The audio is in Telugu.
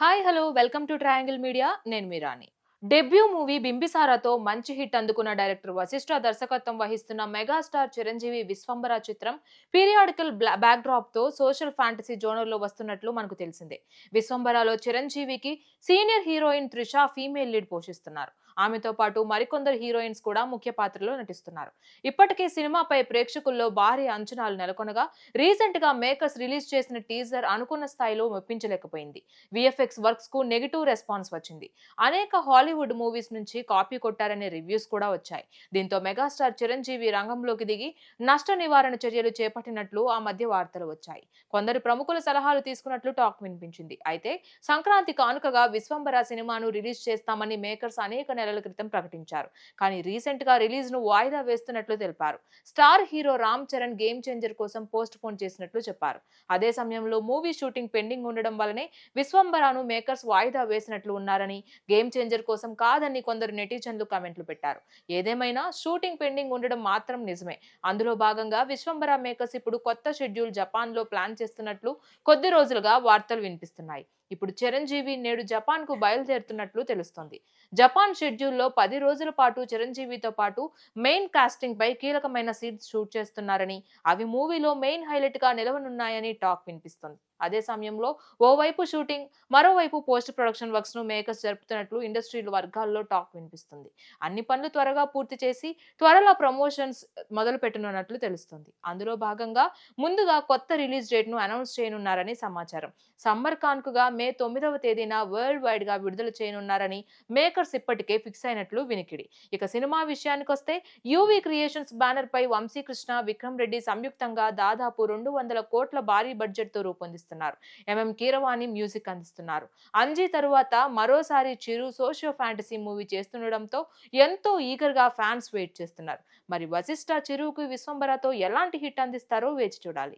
Hi hello welcome to Triangle Media నేను మీరాని డెబ్యూ మూవీ బింబిసారాతో మంచి హిట్ అందుకున్న డైరెక్టర్ వశిష్ఠ దర్శకత్వం వహిస్తున్న మెగాస్టార్ చిరంజీవి విశ్వంబర చిత్రం పీరియాడికల్ బ్యాక్ డ్రాప్తో సోషల్ ఫ్యాంటసీ జోనర్లో వస్తున్నట్లు మనకు తెలిసిందే. విశ్వంబరాలో చిరంజీవికి senior heroine Trisha female lead పోషిస్తున్నారు. ఆమెతో పాటు మరికొందరు హీరోయిన్స్ కూడా ముఖ్య పాత్రలో నటిస్తున్నారు. ఇప్పటికే సినిమాపై ప్రేక్షకుల్లో భారీ అంచనాలు నెలకొనగా రీసెంట్గా మేకర్స్ రిలీజ్ చేసిన టీజర్ అనుకున్న స్థాయిలో మెప్పించలేకపోయింది. విఎఫ్ఎక్స్ వర్క్స్కు నెగిటివ్ రెస్పాన్స్ వచ్చింది. అనేక హాలీవుడ్ మూవీస్ నుంచి కాపీ కొట్టారనే రివ్యూస్ కూడా వచ్చాయి. దీంతో మెగాస్టార్ చిరంజీవి రంగంలోకి దిగి నష్ట నివారణ చర్యలు చేపట్టినట్లు ఆ మధ్య వార్తలు వచ్చాయి. కొందరు ప్రముఖుల సలహాలు తీసుకున్నట్లు టాక్ వినిపించింది. అయితే సంక్రాంతి కానుకగా విశ్వంబర సినిమాను రిలీజ్ చేస్తామని మేకర్స్ అనేక నెలల క్రితం ప్రకటించారు. కానీ రీసెంట్గా రిలీజ్ను వాయిదా వేస్తున్నట్లు తెలిపారు. Star hero Ram Charan Game Changer కోసం పోస్ట్ పోన్ చేసినట్లు చెప్పారు. అదే సమయంలో మూవీ షూటింగ్ పెండింగ్ ఉండడం వల్లనే విశ్వంబరాను మేకర్స్ వాయిదా వేసినట్లు ఉన్నారని గేమ్ చేంజర్ కోసం కాదని కొందరు నెటిజన్లు కామెంట్లు పెట్టారు. ఏదేమైనా షూటింగ్ పెండింగ్ ఉండడం మాత్రం నిజమే. అందులో భాగంగా విశ్వంబర మేకర్స్ ఇప్పుడు కొత్త షెడ్యూల్ జపాన్లో ప్లాన్ చేస్తున్నట్లు కొద్ది రోజులుగా వార్తలు వినిపిస్తున్నాయి. ఇప్పుడు చిరంజీవి నేడు జపాన్కు బయలుదేరుతున్నట్లు తెలుస్తోంది. జపాన్ షెడ్యూల్లో పది రోజుల పాటు చిరంజీవితో పాటు మెయిన్ కాస్టింగ్ పై కీలకమైన సీన్స్ షూట్ చేస్తున్నారని అవి మూవీలో మెయిన్ హైలైట్గా నిలవనున్నాయని టాక్ వినిపిస్తుంది. అదే సమయంలో ఓవైపు షూటింగ్ మరోవైపు పోస్ట్ ప్రొడక్షన్ వర్క్స్ను మేకర్స్ జరుపుతున్నట్లు ఇండస్ట్రీ వర్గాల్లో టాక్ వినిపిస్తుంది. అన్ని పనులు త్వరగా పూర్తి చేసి త్వరలో ప్రమోషన్స్ మొదలు పెట్టనున్నట్లు తెలుస్తుంది. అందులో భాగంగా ముందుగా కొత్త రిలీజ్ డేట్ను అనౌన్స్ చేయనున్నారని సమాచారం. సమ్మర్ కాన్కుగా మే తొమ్మిదవ తేదీన వరల్డ్ వైడ్గా విడుదల చేయనున్నారని మేకర్స్ ఇప్పటికే ఫిక్స్ అయినట్లు వినికిడి. ఇక సినిమా విషయానికి వస్తే యూవి క్రియేషన్స్ బ్యానర్ పై వంశీకృష్ణ విక్రమ్ రెడ్డి సంయుక్తంగా దాదాపు రెండు వందల కోట్ల భారీ బడ్జెట్తో అందిస్తున్నారు. ఎంఎం కీరవాణి మ్యూజిక్ అందిస్తున్నారు. అంజీ తరువాత మరోసారి చిరు సోషియో ఫ్యాంటసీ మూవీ చేస్తుండడంతో ఎంతో ఈగర్గా ఫ్యాన్స్ వెయిట్ చేస్తున్నారు. మరి వశిష్ఠ చిరుకు విశ్వంబరతో ఎలాంటి హిట్ అందిస్తారో వేచి చూడాలి.